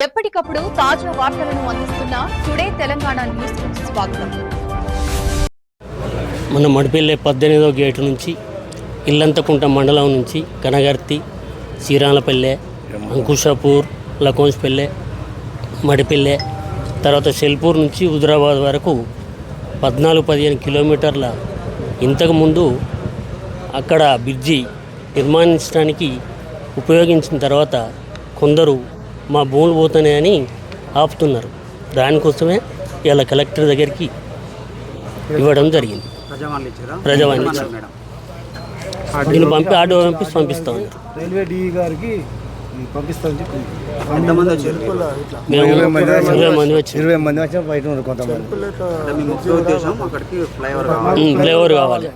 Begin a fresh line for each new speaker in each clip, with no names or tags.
ఎప్పటికప్పుడు తాజా వార్తలను అందిస్తున్న టుడే తెలంగాణ న్యూస్ స్వాగతం.
మన మడిపెల్లె పద్దెనిమిదో గేటు నుంచి ఇల్లంతకుంట మండలం నుంచి కనగర్తి చీరాలపల్లె అంకుషాపూర్ లకోన్స్పల్లె మడిపెల్లె తర్వాత షెల్పూర్ నుంచి హుదరాబాద్ వరకు పద్నాలుగు పదిహేను కిలోమీటర్ల ఇంతకుముందు అక్కడ బ్రిడ్జి నిర్మాణించడానికి ఉపయోగించిన తర్వాత కొందరు మా భూములు పోతున్నాయని ఆపుతున్నారు. దానికోసమే ఇలా కలెక్టర్ దగ్గరికి ఇవ్వడం జరిగింది.
ప్రజావాణి
దీన్ని పంపి ఆటో పంపి పంపిస్తా ఉన్నారు.
రైల్వే డిఈ గారికి ఇరవై మంది వచ్చిన బయట కొంతమంది.
ఫ్లైఓవర్ కావాలి.
ఫ్లేవర్ కావాలి.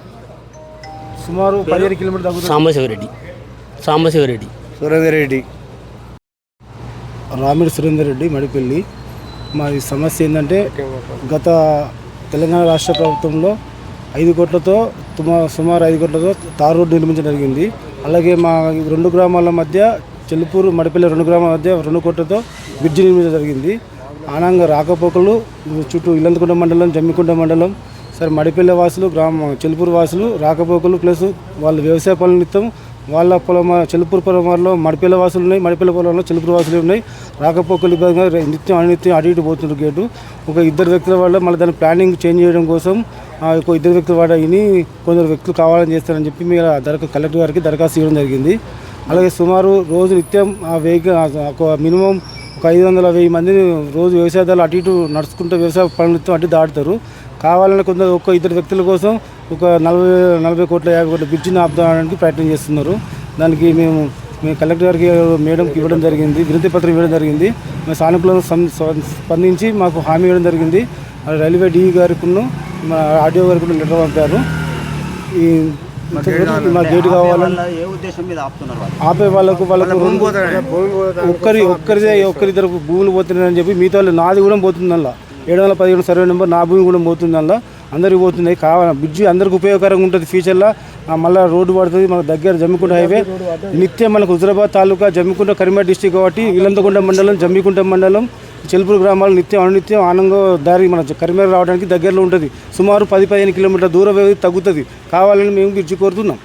సుమారు పదిహేను కిలోమీటర్
సాంబశివరెడ్డి. సాంబశివరెడ్డి.
సురేందర్ రెడ్డి. రామిడి సురేందర్ రెడ్డి మడిపల్లి. మాది సమస్య ఏంటంటే గత తెలంగాణ రాష్ట్ర ప్రభుత్వంలో ఐదు కోట్లతో తుమ సుమారు ఐదు కోట్లతో తారు రోడ్డు నిర్మించడం జరిగింది. అలాగే మా రెండు గ్రామాల మధ్య చెల్లిపూరు మడిపల్లి రెండు గ్రామాల మధ్య రెండు కోట్లతో బ్రిడ్జి నిర్మించడం జరిగింది. ఆనంగా రాకపోకలు చుట్టూ ఇల్లంతకుంట మండలం జమ్మికుంట మండలం సరే మడిపల్లి వాసులు గ్రామ చెలుపూరు వాసులు రాకపోకలు ప్లస్ వాళ్ళ వ్యవసాయ పనుల నిమిత్తం వాళ్ళ పొలం చెలుపూరు పొలంలో మడిపిల్ల వాసులు ఉన్నాయి మడిపిల్ల పొలంలో చెలుపురు వాసులు ఉన్నాయి. రాకపోకలు ఇబ్బందిగా నిత్యం అనిత్యం అటు ఇటు పోతుండ్రు గేటు. ఒక ఇద్దరు వ్యక్తుల వల్ల మళ్ళీ దాని ప్లానింగ్ చేంజ్ చేయడం కోసం ఆ, ఒక ఇద్దరు వ్యక్తుల వాడ ఇని కొందరు వ్యక్తులు కావాలని చేస్తారని చెప్పి మీరు దరఖా కలెక్టర్ గారికి దరఖాస్తు ఇవ్వడం జరిగింది. అలాగే సుమారు రోజు నిత్యం ఆ వెహికల్ ఒక మినిమం ఒక ఐదు వందల వెయ్యి మందిని రోజు వ్యవసాయదారులు అటు ఇటు నడుచుకుంటూ వ్యవసాయ పనులతో అటు దాటుతారు. కావాలని కొందరు ఒక ఇద్దరు వ్యక్తుల కోసం ఒక నలభై నలభై కోట్ల యాభై కోట్ల బ్రిడ్జిని ఆపడానికి ప్రయత్నం చేస్తున్నారు. దానికి మేము మేము కలెక్టర్ గారికి మేడంకి ఇవ్వడం జరిగింది వినతి పత్రం ఇవ్వడం జరిగింది. మేము సానుకూలంగా స్పందించి మాకు హామీ ఇవ్వడం జరిగింది. రైల్వే డిఈ గారికి మా ఆర్డీఓ గారికి లెటర్ పంపారు. ఈ మా గేట్ కావాలని
వాళ్ళ ఏ ఉద్దేశం మీద ఆపుతున్నారు వాళ్ళు.
ఆపే వాళ్ళకు వాళ్ళకు రెండు- ఒక్కరి ఒక్కరిదే ఒక్కరిద్దరు భూములు పోతున్నాయని చెప్పి మిగతా వాళ్ళు నాది కూడా పోతుంది అందులో ఏడు వందల పదిహేను సర్వే నెంబర్ నా భూమి కూడా పోతుంది అందులో అందరికి పోతుంది కావాలి బ్రిడ్జి అందరికి ఉపయోగకరంగా ఉంటుంది ఫ్యూచర్లో మళ్ళీ రోడ్డు పడుతుంది. మన దగ్గర జమ్మికుంట హైవే. నిత్యం మనకు హుజరాబాద్ తాలూకా జమ్మికుంట కరీంనగర్ డిస్టిక్ కాబట్టి ఇల్లంతకుంట మండలం జమ్మికుంట మండలం. చెలుపూరు గ్రామాలు నిత్యం అనునిత్యం ఆనందంగా దారి మన కరిమేర రావడానికి దగ్గరలో ఉంటుంది. సుమారు పది పదిహేను కిలోమీటర్ల దూరం వ్యవధి తగ్గుతుంది. కావాలని మేము విరిచి కోరుతున్నాం.